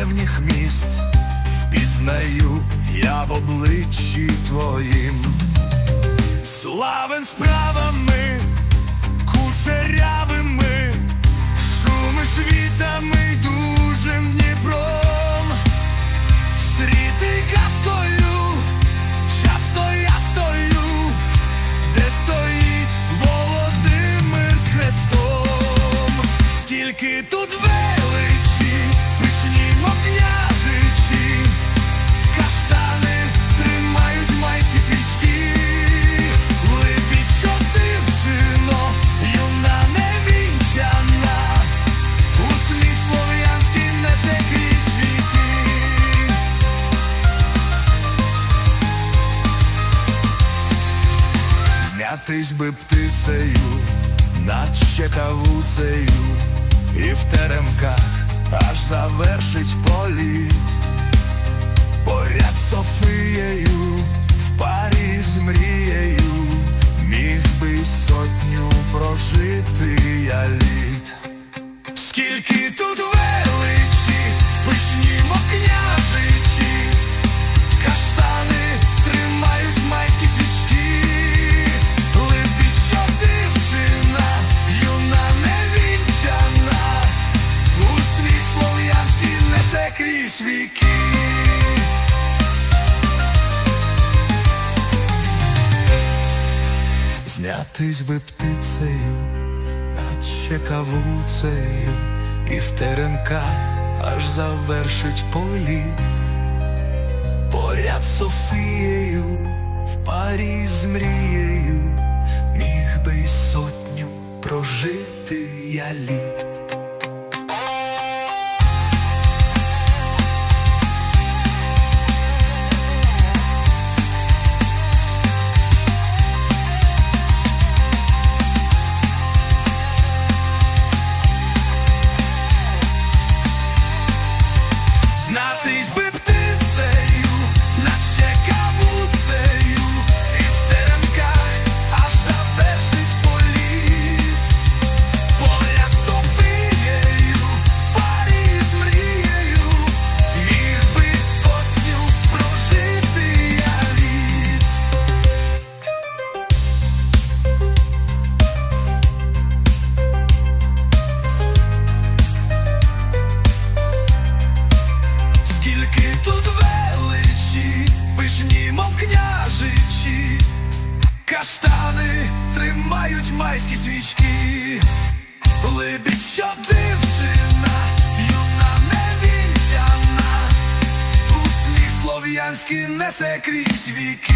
древніх міст, впізнаю я в обличчі твоїм. Славен справами, кучерявими, шумиш вітами дужим Дніпром, стрітий казкою, часто я стою, де стоїть Володимир з хрестом, скільки тут Знятись би птицею, наче кавуцею, і в теремках аж завершить політ. Поряд Софією, в парі з мрією, міг би сотню прожити я літ. Крізь. Знятись би птицею, наче кавуцею, і в теремках аж завершить політ. Поряд Софією, в парі з мрією, міг би й сотню прожити я літ. Несе крізь віки.